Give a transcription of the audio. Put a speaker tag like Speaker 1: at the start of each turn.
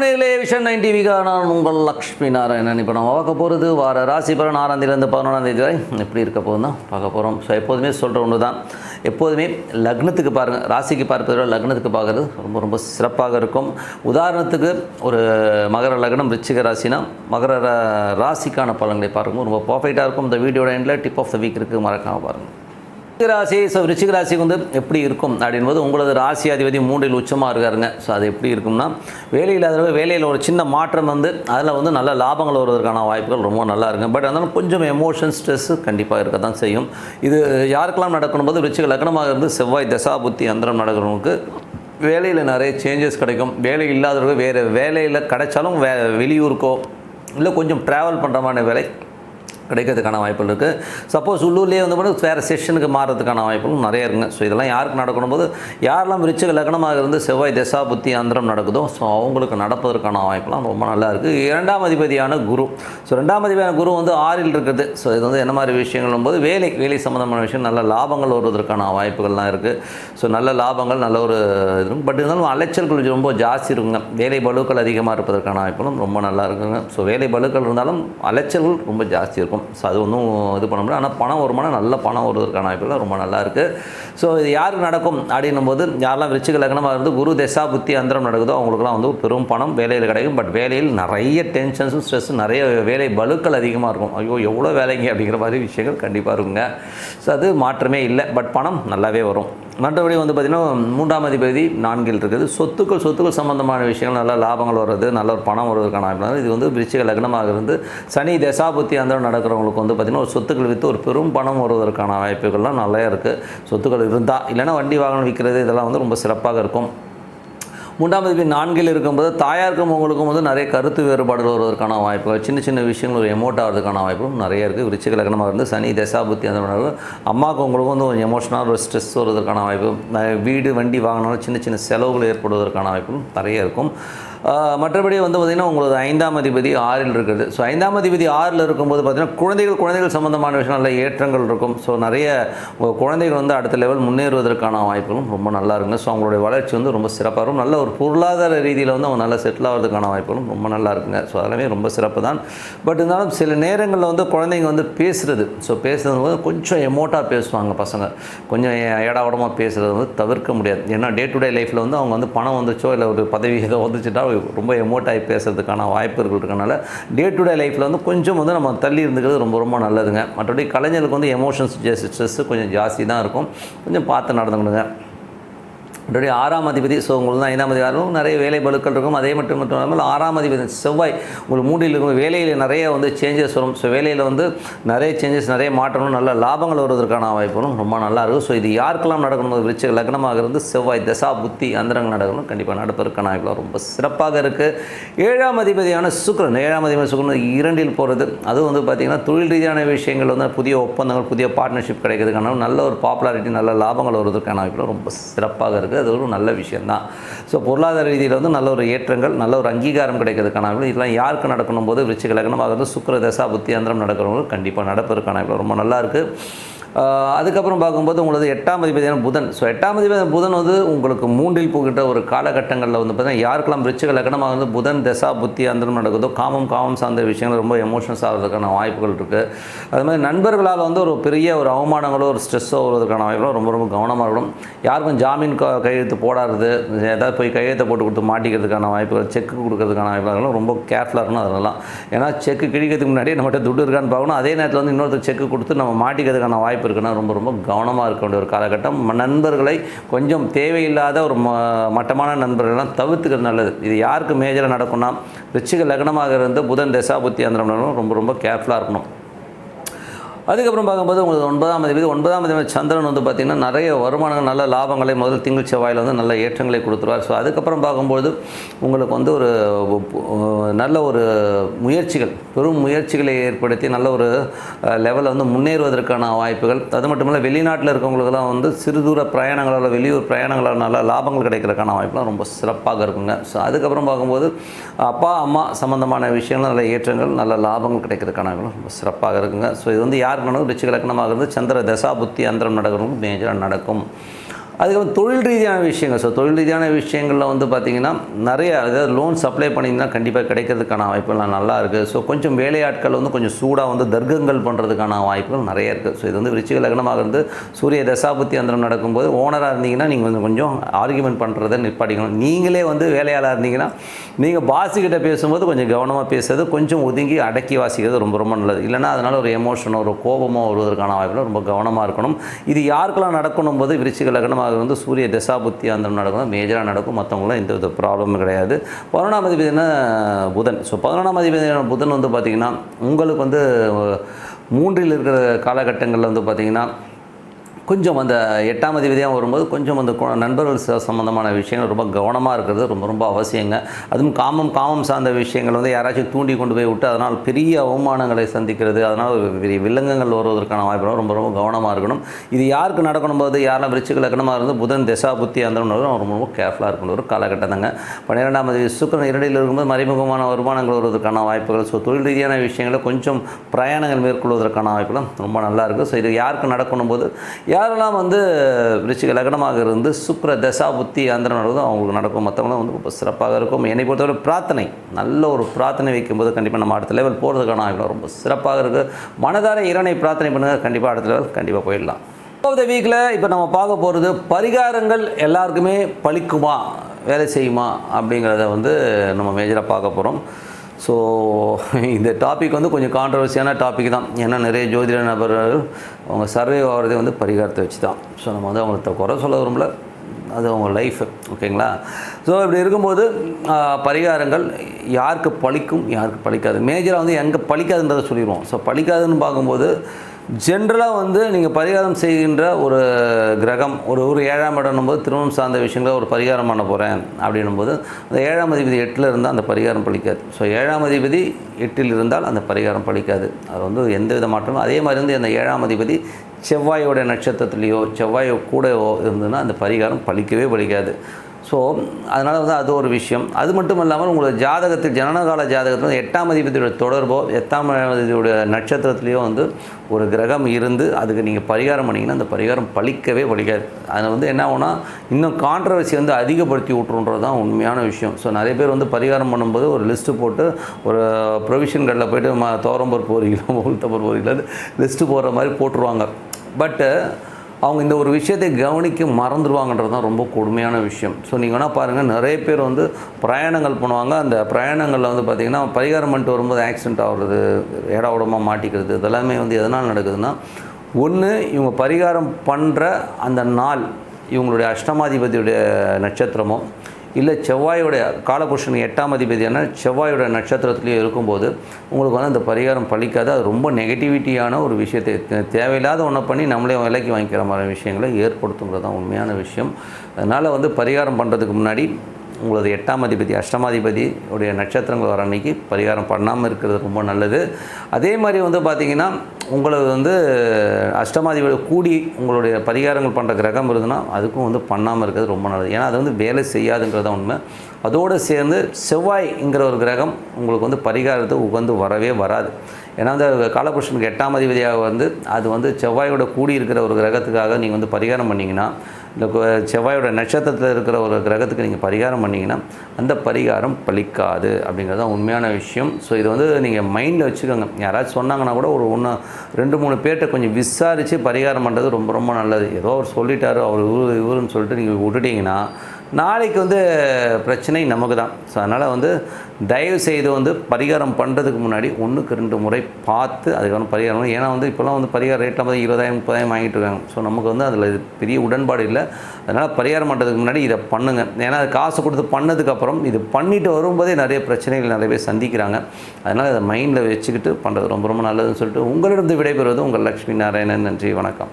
Speaker 1: வணக்கம் vision nine டிவிக்காக நான் உங்கள் லக்ஷ்மி நாராயணன். இப்போ நம்ம பார்க்க போகிறது வார ராசி பலன் ஆறாம் பதினொன்றாம் தேதி வரை. எப்படி இருக்க போதும் தான் பார்க்க போகிறோம் ஸோ எப்போதுமே சொல்கிற ஒன்று தான். எப்போதுமே லக்னத்துக்கு பாருங்கள் ராசிக்கு பார்ப்பதை விட லக்னத்துக்கு பார்க்குறது ரொம்ப ரொம்ப சிறப்பாக இருக்கும். உதாரணத்துக்கு ஒரு மகர லக்னம் ரிச்சிக ராசினா மகர ரா- ராசிக்கான பலன்களை பார்க்கும்போது ரொம்ப பர்ஃபெக்டாக இருக்கும். இந்த வீடியோட எண்டில் டிப் ஆஃப் த வீக் இருக்குது மறக்காமல் பாருங்கள் ராசி ஸோ ரிச்சிக ராசி வந்து எப்படி இருக்கும் அப்படின்போது உங்களது ராசி அதிபதி மூன்றில் உச்சமாக இருக்காருங்க. ஸோ அது எப்படி இருக்கும்னா வேலை இல்லாதவங்க வேலையில் ஒரு சின்ன மாற்றம் வந்து அதில் வந்து நல்ல லாபங்கள் வருவதற்கான வாய்ப்புகள் ரொம்ப நல்லா இருக்கும் பட் அதனால் கொஞ்சம் எமோஷன் ஸ்ட்ரெஸ் கண்டிப்பாக இருக்க தான் செய்யும். இது யாருக்கெல்லாம் நடக்கணும் போது ரிச்சிக லக்னமாக இருந்து செவ்வாய் தசாபுத்தி அந்தரம் நடக்கிறவங்களுக்கு வேலையில் நிறைய சேஞ்சஸ் கிடைக்கும். வேலை இல்லாதவர்கள் வேறு வேலையில் கிடைச்சாலும் வே வெளியூருக்கோ இல்லை கொஞ்சம் ட்ராவல் பண்ணுற மாதிரி வேலை கிடைக்கிறதுக்கான வாய்ப்புகள் இருக்குது சப்போஸ் உள்ளூர்லேயே வந்து பார்த்தீங்கன்னா வேறு செஷனுக்கு மாறுறதுக்கான வாய்ப்புகளும் நிறைய இருக்குங்க. ஸோ இதெல்லாம் யாருக்கு நடக்கணும் போது யாரெல்லாம் விருச்சிக லக்னமாக இருந்து செவ்வாய் தசா புத்தி அந்தரம் நடக்குதோ ஸோ அவங்களுக்கு நடப்பதற்கான வாய்ப்புலாம் ரொம்ப நல்லா இருக்குது இரண்டாம் அதிபதியான குரு. ஸோ ரெண்டாம் அதிபதியான குரு வந்து ஆறில் இருக்குது. ஸோ இது வந்து என்ன மாதிரி விஷயங்கள் போது வேலை வேலை சம்மந்தமான விஷயம். நல்ல லாபங்கள் வருவதற்கான வாய்ப்புகள்லாம் இருக்குது ஸோ நல்ல லாபங்கள் நல்ல ஒரு இது பட் இருந்தாலும் அலைச்சல்கள் ரொம்ப ஜாஸ்தி இருக்குங்க. வேலை பளுக்கள் அதிகமாக இருப்பதற்கான வாய்ப்புகளும் ரொம்ப நல்லா இருக்குங்க. ஸோ வேலை பலுக்கள் இருந்தாலும் அலைச்சல்கள் ரொம்ப ஜாஸ்தி இருக்கும். ஸோ அது ஒன்றும் இது பண்ண முடியாது ஆனால் பணம் வருமானம் நல்ல பணம் வருவதற்கான வாய்ப்புகள் ரொம்ப நல்லா இருக்குது ஸோ இது யாருக்கு நடக்கும் அப்படின்னும் போது யாரெல்லாம் விருச்சிக லக்னமாக இருந்து குரு தசா புத்தி அந்தரம் நடக்குதோ அவங்களுக்குலாம் வந்து பெரும் பணம் வேலையில் கிடைக்கும். பட் வேலையில் நிறைய டென்ஷன்ஸும் ஸ்ட்ரெஸ்ஸும் நிறைய வேலை பளுக்கள் அதிகமாக இருக்கும். ஐயோ எவ்வளோ வேலைங்க அப்படிங்கிற மாதிரி விஷயங்கள் கண்டிப்பாக இருக்குங்க. ஸோ அது மாற்றமே இல்லை. பட் பணம் நல்லாவே வரும். மற்றபடி வந்து பார்த்திங்கன்னா மூன்றாம் அதிபதி நான்கில் இருக்குது. சொத்துக்கள் சொத்துக்கள் சம்மந்தமான விஷயங்கள் நல்ல லாபங்கள் வர்றது நல்ல ஒரு பணம் வருவதற்கான இது வந்து விருச்சிக லக்னமாக இருந்து சனி தசாபுத்தி அந்த நடக்கிறவங்களுக்கு வந்து பார்த்திங்கன்னா ஒரு சொத்துக்கள் விற்று ஒரு பெரும் பணம் வருவதற்கான வாய்ப்புகள்லாம் நல்லா இருக்குது சொத்துக்கள் இருந்தால் இல்லைன்னா வண்டி வாகனம் விற்கிறது இதெல்லாம் வந்து ரொம்ப சிறப்பாக இருக்கும். மூன்றாம் அதிபதி நான்கில் இருக்கும்போது தாயாருக்கும் உங்களுக்கும் வந்து நிறைய கருத்து வேறுபாடுகள் வருவதற்கான வாய்ப்புகள் சின்ன சின்ன விஷயங்கள் ஒரு எமோட் ஆகிறதுக்கான வாய்ப்பும் நிறைய இருக்குது. விருச்சிக லக்னமாக இருந்து சனி தசாபுத்தி அந்த மாதிரி அம்மாவுக்கு உங்களுக்கும் வந்து கொஞ்சம் எமோஷனல் ஒரு ஸ்ட்ரெஸ் வருவதற்கான வாய்ப்பு. வீடு வண்டி வாங்கினாலும் சின்ன சின்ன செலவுகள் ஏற்படுவதற்கான வாய்ப்பும் நிறைய இருக்கும். மற்றபடி வந்து பார்த்திங்கன்னா உங்களது ஐந்தாம் அதிபதி ஆறில் இருக்குது. ஸோ ஐந்தாம் அதிபதி ஆறில் இருக்கும்போது பார்த்திங்கன்னா குழந்தைகள் குழந்தைகள் சம்மந்தமான விஷயம் நல்ல ஏற்றங்கள் இருக்கும். ஸோ நிறைய குழந்தைகள் வந்து அடுத்த லெவல் முன்னேறுவதற்கான வாய்ப்புகளும் ரொம்ப நல்லா இருக்குங்க. ஸோ அவங்களுடைய வளர்ச்சி வந்து ரொம்ப சிறப்பாக இருக்கும். நல்ல ஒரு பொருளாதார ரீதியில் வந்து அவங்க நல்லா செட்டில் ஆகிறதுக்கான வாய்ப்புகளும் ரொம்ப நல்லா இருக்குங்க. ஸோ அதெல்லாமே ரொம்ப சிறப்பு தான். பட் இருந்தாலும் சில நேரங்களில் வந்து குழந்தைங்க வந்து பேசுகிறது ஸோ பேசுறது வந்து கொஞ்சம் எமோட்டாக பேசுவாங்க பசங்க. கொஞ்சம் ஏடாவடமாக பேசுகிறது வந்து தவிர்க்க முடியாது. ஏன்னா டே டு டே லைஃப்பில் வந்து அவங்க வந்து பணம் வந்துச்சோ இல்லை ஒரு பதவி ஏதோ வந்துச்சுட்டா ரொம்ப எமோட்டாகி பேசுறதுக்கான வாய்ப்புகள் இருக்கனால டே டு டே லைஃப்பில் வந்து கொஞ்சம் வந்து நம்ம தள்ளி இருந்துக்கிறது ரொம்ப ரொம்ப நல்லதுங்க. மற்றபடி கலைஞருக்கு வந்து எமோஷன்ஸ் ஸ்ட்ரெஸ்ஸு கொஞ்சம் ஜாஸ்தி தான் இருக்கும். கொஞ்சம் பார்த்து நடந்துக்கணுங்க. மற்றபடி ஆறாம் அதிபதி ஸோ உங்களுக்கு தான் ஐந்தாம் அதிகாரம். நிறைய வேலை பலுக்கள் இருக்கும். அதே மட்டும் மட்டும் இல்லாமல் ஆறாம் அதிபதி செவ்வாய் உங்களுக்கு மூடியில் இருக்கும் வேலையில் நிறைய வந்து சேஞ்சஸ் வரும். ஸோ வேலையில் வந்து நிறைய சேஞ்சஸ் நிறைய மாற்றணும் நல்ல லாபங்கள் வருவதற்கான வாய்ப்புகளும் ரொம்ப நல்லாயிருக்கும் ஸோ இது யாருக்கெல்லாம் நடக்கணும் விருச்சிக லக்னமாக இருந்து செவ்வாய் தசா புத்தி அந்தரங்க நடக்கணும். கண்டிப்பாக நடப்பதற்கான வாய்ப்புகள் ரொம்ப சிறப்பாக இருக்குது ஏழாம் அதிபதியான சுக்கிரன் ஏழாம் அதிபதி சுக்கிரன் இரண்டில் போகிறது அதுவும் வந்து பார்த்திங்கன்னா தொழில் ரீதியான விஷயங்கள் வந்து புதிய ஒப்பந்தங்கள் புதிய பார்ட்னர்ஷிப் கிடைக்கிறதுக்கான நல்ல ஒரு பாப்புலாரிட்டி நல்ல லாபங்கள் வருவதற்கான வாய்ப்புகள் ரொம்ப சிறப்பாக இருக்குது அது ஒரு நல்ல விஷயந்தான். ஸோ பொருளாதார ரீதியில் வந்து நல்ல ஒரு ஏற்றங்கள் நல்ல ஒரு அங்கீகாரம் கிடைக்கிறதுக்கான இதெல்லாம் யாருக்கு நடக்கணும் போது விருச்சிக லக்னம் அதாவது சுக்கர தசா புத்தியந்திரம் நடக்கிறவங்களுக்கு கண்டிப்பாக நடப்பதற்கான ரொம்ப நல்லா இருக்குது அதுக்கப்புறம் பார்க்கும்போது உங்களது எட்டாம் அதிபதியான புதன். ஸோ எட்டாம் அதிபதியான புதன் வந்து உங்களுக்கு மூன்றில் போகின்ற ஒரு காலகட்டங்களில் வந்து பார்த்தீங்கன்னா யாருக்கெல்லாம் விருச்சிக லக்கணமாக வந்து புதன் தசா புத்தி அந்தரம் நடக்குதோ காமம் காமம் சார்ந்த விஷயங்கள் ரொம்ப எமோஷன்ஸ் ஆகிறதுக்கான வாய்ப்புகள் இருக்குது அது மாதிரி நண்பர்களால் வந்து ஒரு பெரிய ஒரு அவமானங்களோ ஒரு ஸ்ட்ரெஸ்ஸோ வருவதற்கான வாய்ப்புகளும் ரொம்ப ரொம்ப கவனமாக இருக்கணும். யாருக்கும் ஜாமீன் க- கையெழுத்து போடாது ஏதாவது போய் கையெழுத்தை போட்டு கொடுத்து மாட்டிக்கிறதுக்கான வாய்ப்புகள் செக்கு கொடுக்கறதுக்கான வாய்ப்புகளும் ரொம்ப கேர்ஃபுல்லாக இருக்கணும் அதெல்லாம். ஏன்னா செக்கு கிழிக்கிறதுக்கு முன்னாடி நம்மகிட்ட துட்டு இருக்கான்னு பார்க்கணும். அதே நேரத்தில் வந்து இன்னொருத்தர் செக்கு கொடுத்து நம்ம மாட்டிக்கிறதுக்கான வாய்ப்பு இருக்குன்னா ரொம்ப ரொம்ப கவனமாக இருக்க வேண்டிய ஒரு காலகட்டம். நண்பர்களை கொஞ்சம் தேவையில்லாத ஒரு ம மட்டமான நண்பர்கள்லாம் தவிர்த்துக்கிறது நல்லது. இது யாருக்கு மேஜராக நடக்கும்னா ரிச்சிக லக்னமாக இருந்து புதன் தசாபுத்தி அந்த ரொம்ப ரொம்ப கேர்ஃபுல்லாக இருக்கணும். அதுக்கப்புறம் பார்க்கும்போது உங்களுக்கு ஒன்பதாம் தேதி ஒன்பதாம் தேதி சந்திரன் வந்து பார்த்திங்கன்னா நிறைய வருமானங்கள் நல்ல லாபங்களை முதல் திங்கள் செவ்வாயில் வந்து நல்ல ஏற்றங்களை கொடுத்துருவார். ஸோ அதுக்கப்புறம் பார்க்கும்போது உங்களுக்கு வந்து ஒரு நல்ல ஒரு முயற்சிகள் பெரும் முயற்சிகளை ஏற்படுத்தி நல்ல ஒரு லெவலில் வந்து முன்னேறுவதற்கான வாய்ப்புகள். அது மட்டும் இல்லை வெளிநாட்டில் இருக்கவங்களுக்குலாம் வந்து சிறு தூர பிரயாணங்களால் வெளியூர் பிரயாணங்களால் நல்ல லாபங்கள் கிடைக்கிறதுக்கான வாய்ப்புலாம் ரொம்ப சிறப்பாக இருக்குங்க. ஸோ அதுக்கப்புறம் பார்க்கும்போது அப்பா அம்மா சம்மந்தமான விஷயங்கள் நல்ல ஏற்றங்கள் நல்ல லாபங்கள் கிடைக்கிறதுக்கான ரொம்ப சிறப்பாக இருக்குங்க. ஸோ இது வந்து யார் நடக்கும் ரிச்சிக லக்னமாக இருந்து சந்திர தசா புத்தி அந்தரம் நடக்கிறவங்க மேஜராக நடக்கும். அதுக்கப்புறம் தொழில் ரீதியான விஷயங்கள். ஸோ தொழில் ரீதியான விஷயங்களில் வந்து பார்த்திங்கன்னா நிறைய அதாவது லோன் சப்ளை பண்ணிங்கன்னா கண்டிப்பாக கிடைக்கிறதுக்கான வாய்ப்புகள்லாம் நல்லா இருக்குது ஸோ கொஞ்சம் வேலையாட்கள் வந்து கொஞ்சம் சூடாக வந்து தர்க்கங்கள் பண்ணுறதுக்கான வாய்ப்புகள் நிறைய இருக்குது ஸோ இது வந்து விருச்சிக லக்னமாக இருந்து சூரிய தசாபுத்தி அந்தரம் நடக்கும்போது ஓனராக இருந்தீங்கன்னா நீங்கள் வந்து கொஞ்சம் ஆர்கியூமெண்ட் பண்ணுறதை நிற்பாடிக்கணும் நீங்களே வந்து வேலையாளாக இருந்தீங்கன்னா நீங்கள் பாஸுக்கிட்ட பேசும்போது கொஞ்சம் கவனமாக பேசுறது கொஞ்சம் ஒதுங்கி அடக்கி வாசிக்கிறது ரொம்ப ரொம்ப நல்லது. இல்லைன்னா அதனால் ஒரு எமோஷனோ ஒரு கோபமோ வருவதற்கான வாய்ப்புகள் ரொம்ப கவனமாக இருக்கணும். இது யாருக்கெல்லாம் நடக்கணும் போது விருச்சிக லக்னமாக அது வந்து சூரிய தசாபுத்தி அந்த நடக்கும் மேஜராக நடக்கும் மற்றவங்களும் எந்த வித ப்ராப்ளமும் கிடையாது. பதினொன்றாம் அதிபதினா புதன். ஸோ பதினொன்றாம் அதிபதியான புதன் வந்து பார்த்திங்கன்னா உங்களுக்கு வந்து மூன்றில் இருக்கிற காலகட்டங்களில் வந்து பார்த்திங்கன்னா கொஞ்சம் அந்த எட்டாம் அதிபதியாக வரும்போது கொஞ்சம் அந்த நண்பர்கள் சம்மந்தமான விஷயங்கள் ரொம்ப கவனமாக இருக்கிறது ரொம்ப ரொம்ப அவசியங்க. அதுவும் காமம் காமம் சார்ந்த விஷயங்கள் வந்து யாராச்சும் தூண்டி கொண்டு போய் விட்டு அதனால் பெரிய அவமானங்களை சந்திக்கிறது அதனால் பெரிய வில்லங்கங்கள் வருவதற்கான வாய்ப்பு ரொம்ப ரொம்ப கவனமாக இருக்கணும். இது யாருக்கு நடக்கணும் போது யாரெல்லாம் விருச்சிக லக்னமாக இருந்து புதன் திசா புத்தி அந்த ரொம்ப ரொம்ப கேர்ஃபுல்லாக இருக்கணும். ஒரு காலகட்டம் தாங்க பன்னிரெண்டாம் அதிபதி சுக்கரன் இரண்டில் இருக்கும்போது மறைமுகமான வருமானங்கள் வருவதற்கான வாய்ப்புகள் ஸோ தொழில் ரீதியான விஷயங்களை கொஞ்சம் பிரயாணங்கள் மேற்கொள்வதற்கான வாய்ப்புகளும் ரொம்ப நல்லா இருக்குது ஸோ இது யாருக்கு நடக்கணும் போது யாரெல்லாம் வந்து ரிச்சிக லக்னமாக இருந்து சுக்கர தசா புத்தி அந்த நடக்குதோ அவங்களுக்கு நடக்கும். மற்றவங்களும் வந்து ரொம்ப சிறப்பாக இருக்கும். என்னை பொறுத்தவரை பிரார்த்தனை நல்ல ஒரு பிரார்த்தனை வைக்கும்போது கண்டிப்பாக நம்ம அடுத்த லெவல் போகிறதுக்கான ஆகிடும் ரொம்ப சிறப்பாக இருக்குது மனதார இறைவனை பிரார்த்தனை பண்ணுங்கள் கண்டிப்பாக அடுத்த லெவல் கண்டிப்பாக போயிடலாம். இந்த வீக்கில் இப்போ நம்ம பார்க்க போகிறது பரிகாரங்கள் எல்லாருக்குமே பழிக்குமா வேலை செய்யுமா அப்படிங்கிறத வந்து நம்ம மேஜராக பார்க்க போகிறோம் ஸோ இந்த டாபிக் வந்து கொஞ்சம் கான்ட்ரவர்சியான டாபிக் தான். ஏன்னா நிறைய ஜோதிட நபர்கள் அவங்க சர்வே ஆகிறதே வந்து பரிகாரத்தை வச்சு தான் ஸோ நம்ம வந்து அவங்கள்ட்ட குறை சொல்ல விரும்பல. அது அவங்க லைஃப் ஓகேங்களா ஸோ இப்படி இருக்கும்போது பரிகாரங்கள் யாருக்கு பலிக்கும் யாருக்கு பலிக்காது மேஜராக வந்து எங்கே பலிக்காதுன்றதை சொல்லிடுவோம். ஸோ பலிக்காதுன்னு பார்க்கும்போது ஜென்ரலாக வந்து நீங்கள் பரிகாரம் செய்கின்ற ஒரு கிரகம் ஒரு ஒரு ஏழாம் இடம்னும் போது திருமணம் சார்ந்த விஷயங்களை ஒரு பரிகாரம் பண்ண போகிறேன் அப்படின்னும் போது அந்த ஏழாம் அதிபதி எட்டில் இருந்தால் அந்த பரிகாரம் பலிக்காது ஸோ ஏழாம் அதிபதி எட்டில் இருந்தால் அந்த பரிகாரம் பலிக்காது அது வந்து எந்த வித மாற்றமும் அதே மாதிரி வந்து அந்த ஏழாம் அதிபதி செவ்வாயோட நட்சத்திரத்துலேயோ செவ்வாயோ கூடவோ இருந்ததுன்னா அந்த பரிகாரம் பழிக்கவே பழிக்காது. ஸோ அதனால் வந்து அது ஒரு விஷயம். அது மட்டும் இல்லாமல் உங்களோட ஜாதகத்தில் ஜனனகால ஜாதகத்தில் எட்டாம் அதிபதியோட தொடர்போ எட்டாம் அதிபதியோட நட்சத்திரத்துலேயோ வந்து ஒரு கிரகம் இருந்து அதுக்கு நீங்கள் பரிகாரம் பண்ணிங்கன்னா அந்த பரிகாரம் பழிக்கவே பழிக்காது. அதில் வந்து என்ன ஆகும்னா இன்னும் கான்ட்ரவர்சி வந்து அதிகப்படுத்தி விட்ருன்றது தான் உண்மையான விஷயம். ஸோ நிறைய பேர் வந்து பரிகாரம் பண்ணும்போது ஒரு லிஸ்ட்டு போட்டு ஒரு ப்ரொவிஷன் கடையில் போயிட்டு ம தோரம்பூர் ஒரு உளுத்தப்பூர் உளுத்தம்பருப்பு லிஸ்ட்டு போடுற மாதிரி போட்டுருவாங்க. பட்டு அவங்க இந்த ஒரு விஷயத்தை கவனிக்க மறந்துடுவாங்கன்றது தான் ரொம்ப கொடுமையான விஷயம். ஸோ நீங்கள் வேணால் பாருங்கள் நிறைய பேர் வந்து பிரயாணங்கள் பண்ணுவாங்க. அந்த பிரயாணங்களில் வந்து பார்த்திங்கன்னா பரிகாரம் பண்ணிட்டு வரும்போது ஆக்சிடென்ட் ஆகுறது இட உடம்பாக மாட்டிக்கிறது இதெல்லாமே வந்து எதனால் நடக்குதுன்னா ஒன்று இவங்க பரிகாரம் பண்ணுற அந்த நாள் இவங்களுடைய அஷ்டமாதிபதியுடைய நட்சத்திரமோ இல்லை செவ்வாயோடைய காலபுருஷன் எட்டாம் அதிபதியான செவ்வாயோட நட்சத்திரத்துலேயே இருக்கும்போது உங்களுக்கு வந்து அந்த பரிகாரம் பழிக்காது. அது ரொம்ப நெகட்டிவிட்டியான ஒரு விஷயத்தை தேவையில்லாத ஒன்றை பண்ணி நம்மளே விலைக்கு வாங்கிக்கிற மாதிரி விஷயங்களை ஏற்படுத்துங்கிறது தான் உண்மையான விஷயம். அதனால் வந்து பரிகாரம் பண்ணுறதுக்கு முன்னாடி உங்களது எட்டாம் அதிபதி அஷ்டமாதிபதி உடைய நட்சத்திரங்கள் வர அன்னைக்கு பரிகாரம் பண்ணாமல் இருக்கிறது ரொம்ப நல்லது. அதே மாதிரி வந்து பார்த்திங்கன்னா உங்களது வந்து அஷ்டமாதிபதி கூடி உங்களுடைய பரிகாரங்கள் பண்ணுற கிரகம் இருந்ததுன்னா அதுக்கும் வந்து பண்ணாமல் இருக்கிறது ரொம்ப நல்லது. ஏன்னா அது வந்து வேலை செய்யாதுங்கிறது தான் உண்மை. அதோடு சேர்ந்து செவ்வாய்ங்கிற ஒரு கிரகம் உங்களுக்கு வந்து பரிகாரத்தை உகந்து வரவே வராது. ஏன்னா அந்த காலபுருஷனுக்கு எட்டாம் அதிபதியாக வந்து அது வந்து செவ்வாயோட கூடி இருக்கிற ஒரு கிரகத்துக்காக நீங்கள் வந்து பரிகாரம் பண்ணிங்கன்னா இந்த செவ்வாயோட நட்சத்திரத்தில் இருக்கிற ஒரு கிரகத்துக்கு நீங்கள் பரிகாரம் பண்ணிங்கன்னா அந்த பரிகாரம் பலிக்காது அப்படிங்கிறது தான் உண்மையான விஷயம். ஸோ இது வந்து நீங்கள் மைண்டில் வச்சுக்கோங்க. யாராச்சும் சொன்னாங்கன்னா கூட ஒரு ஒன்று ரெண்டு மூணு பேர்கிட்ட கொஞ்சம் விசாரித்து பரிகாரம் பண்ணுறது ரொம்ப ரொம்ப நல்லது. ஏதோ அவர் சொல்லிட்டாரு அவர் இவர் இவருன்னு சொல்லிட்டு நீங்கள் விட்டுட்டிங்கன்னா நாளைக்கு வந்து பிரச்சனை நமக்கு தான் ஸோ அதனால் வந்து தயவு செய்து வந்து பரிகாரம் பண்ணுறதுக்கு முன்னாடி ஒன்றுக்கு ரெண்டு முறை பார்த்து அதுக்கப்புறம் பரிகாரம் ஏன்னா வந்து இப்போலாம் வந்து பரிகார ரேட்டில் வந்து இருபதாயிரம் முப்பதாயிரம் வாங்கிட்டு இருக்காங்க. ஸோ நமக்கு வந்து அதில் பெரிய உடன்பாடு இல்லை. அதனால் பரிகாரம் பண்ணுறதுக்கு முன்னாடி இதை பண்ணுங்கள் ஏன்னா அது காசு கொடுத்து பண்ணதுக்கப்புறம் இது பண்ணிட்டு வரும்போதே நிறைய பிரச்சனைகள் நிறைய பேர் சந்திக்கிறாங்க. அதனால் அதை மைண்டில் வச்சுக்கிட்டு பண்ணுறது ரொம்ப ரொம்ப நல்லதுன்னு சொல்லிட்டு உங்களிடம் விடைபெறுவது உங்கள் லக்ஷ்மி நாராயணன். நன்றி வணக்கம்.